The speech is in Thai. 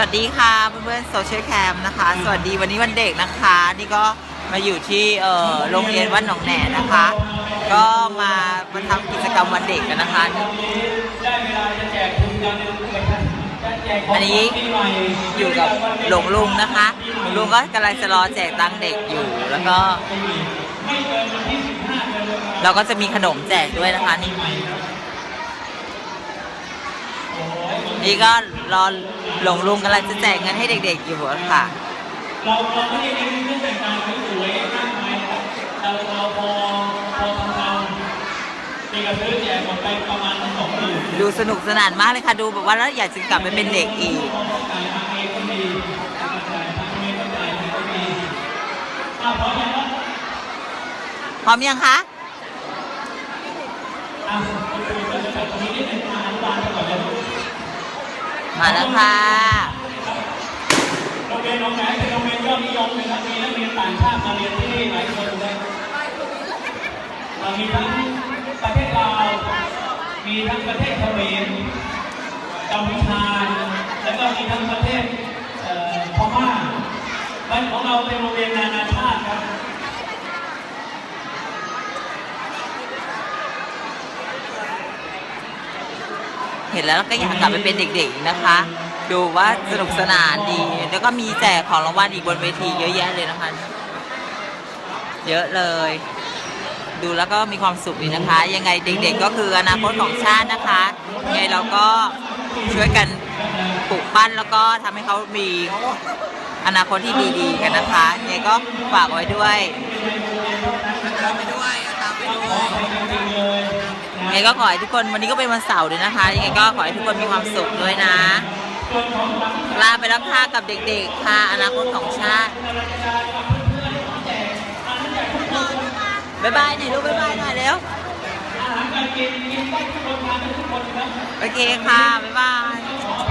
วัสดีค่ะเพื่อนๆโซเชียลแคมนะคะ สวัสดีวันนี้วันเด็กนะคะ นี่ก็มาอยู่ที่เอ่อโรงเรียนวัดหนองแหนนะคะ ก็มามาทำกิจกรรมวันเด็กกันนะคะ อันนี้อยู่กับหลวงลุงนะคะหลวงลุงก็กำลังจะรอแจกตังค์เด็กอยู่แล้วก็ เราก็จะมีขนมแจกด้วยนะคะนี่ นี่ก็รอหลงลุงกำลังจะแจกเงินให้เด็กๆอยู่ค่ะ เราเราไม่ได้เน้นเรื่องแต่งกายสวยๆมากมายนะครับเราเราพอพอทำเรามีกระซื้อแจกหมดไปประมาณสองหมื่นดูสนุกสนานมากเลยค่ะ ดูแบบว่าแล้วอยากจะกลับไปเป็นเด็กอีกพอต้องจ่ายทางเองก็ดีจ่ายทางเองก็จ่ายทางก็ดีถ้าพร้อมยังครับพร้อมยังคะ อะคุณครูก็จะจัดตรงนี้นิดหนึงมาอนุบาลไปก่อนเลย มาแล้วค่ะโรงเรียนน้องแหนเป็นโรงเรียนยอดนิยมนะครับมีนักเรียนต่างชาติมาเรียนที่นี่หลายคนเลยเรามีทั้งประเทศลาวมีทั้งประเทศเขมรกัมพูชาแล้วก็มีทั้งประเทศพม่าบ้านของเราเป็นโรงเรียนนานาชาติครับ เห็นแล้วก็อยากกลับไปเป็นเด็กๆนะคะ ดูว่าสนุกสนานดี แล้วก็มีแจกของรางวัลอีกบนเวทีเยอะแยะเลยนะคะ เยอะเลย ดูแล้วก็มีความสุขดีนะคะ ยังไงเด็กๆ ก็คืออนาคตของชาตินะคะยังไงเราก็ช่วยกันปลูกปั้นแล้วก็ทำให้เขามีอนาคตที่ดีๆกันนะคะยังไงก็ฝากไว้ด้วยตามไปด้วยตามไปด้วยยั งไงก็ขอให้ทุกคนวันนี้ก็เป็นวันเสาร์ด้วยนะคะ ยังไงก็ขอให้ทุกคนมีความสุขด้วยนะ ลาไปแล้วค่ะกับเด็กๆ ค่ะอนาคตของชาติ บ๊ายบายหน่อยลูกบ๊ายบายหน่อยเร็ว โอเคค่ะ บ๊ายบาย